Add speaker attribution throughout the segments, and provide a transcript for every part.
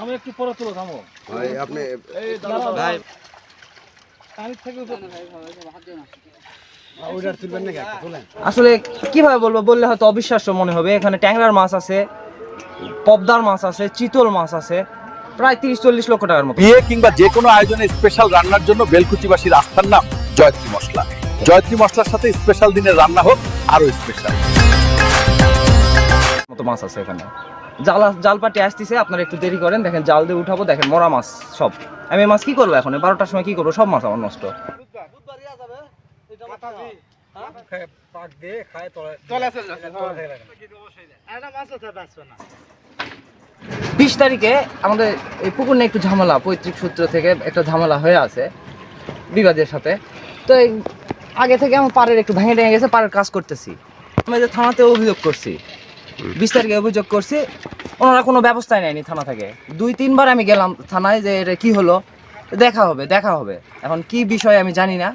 Speaker 1: আমি একটু পরে তুলো থামো।
Speaker 2: ভাই আপনি
Speaker 3: ভাই।
Speaker 1: পানির থেকে
Speaker 3: আসলে কীভাবে বলব বললে হয়তো অবিশ্বাস্য মনে হবে। এখানে ট্যাংরার মাছ আছে পবদার মাছ আছে চিতল মাছ আছে প্রায় তিরিশ চল্লিশ লক্ষ টাকার মতো।
Speaker 4: বিয়ে কিংবা যে কোনো আয়োজনে স্পেশাল রান্নার জন্য বেলকুচিবাসীর আস্থার নাম জয়ত্রী মশলা। জয়ত্রী মশলার সাথে স্পেশাল দিনের রান্না হোক আরও স্পেশাল
Speaker 3: মতো মাছ আছে এখানে। জাল জাল পাটি আসতেছে, আপনারা একটু দেরি করেন। দেখেন, জাল দিয়ে উঠাবো, দেখেন, মরা মাছ সব। আমি মাছ কি করব এখন? বারোটার সময় কি করব? সব মাছ আমার নষ্ট। বিশ তারিখে আমাদের এই পুকুর নিয়ে একটু ঝামেলা, পৈতৃক সূত্র থেকে একটা ঝামেলা হয়ে আছে বিবাদের সাথে। তো এই আগে থেকে আমার পাড়ের একটু ভেঙে ভেঙে গেছে, পাড়ের কাজ করতেছি। আমি যে থানাতে অভিযোগ করছি। বিশ তারিখে অভিযোগ করছি, ওনারা কোনো ব্যবস্থাই নেয়নি থানা থেকে। দুই, তিনবার আমি গেলাম থানায় যে এটা কী হলো, দেখা হবে দেখা হবে। এখন কি বিষয় আমি জানি না।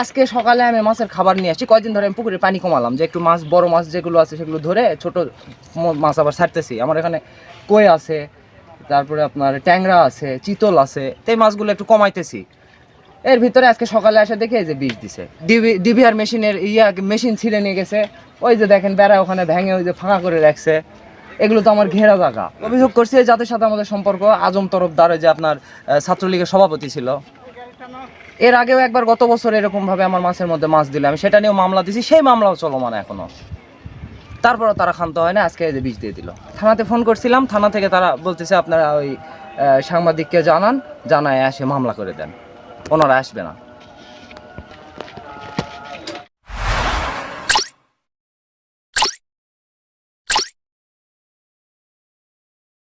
Speaker 3: আজকে সকালে আমি মাছের খাবার নিয়ে আসছি, কয়দিন ধরে আমি পুকুরে পানি কমালাম, যে একটু মাছ, বড় মাছ যেগুলো আছে সেগুলো ধরে ছোট মাছ আবার ছাড়তেছি। আমার এখানে কই আছে, তারপরে আপনার ট্যাংরা আছে, চিতল আছে এই মাছগুলো একটু কমাইতেছি। এর ভিতরে আজকে সকালে এসে দেখে এই যে বিষ দিছে। ডিবি ডিভিআর মেশিনের ইয়া মেশিন ছিঁড়ে নিয়ে গেছে। ওই যে দেখেন বেড়া ওখানে ভেঙে ওই যে ফাঁকা করে রাখছে। এগুলো তো আমার ঘেরা জায়গা। অভিযোগ করছে যাদের সাথে আমাদের সম্পর্ক। আজম তরফদার যে আপনার ছাত্রলীগের সভাপতি ছিল। এর আগেও একবার গত বছর এরকম ভাবে আমার মাছের মধ্যে মাছ দিলে। আমি সেটা নিয়েও মামলা দিছি। সেই মামলাও চলমান এখনও। তারপরও তারা ক্ষান্ত হয় না। আজকে এই যে বিষ দিয়ে দিল। থানাতে ফোন করছিলাম। থানা থেকে তারা বলতেছে, আপনারা ওই সাংবাদিককে জানান। জানায় আসে, মামলা করে দেন। ওনারা আসবে না।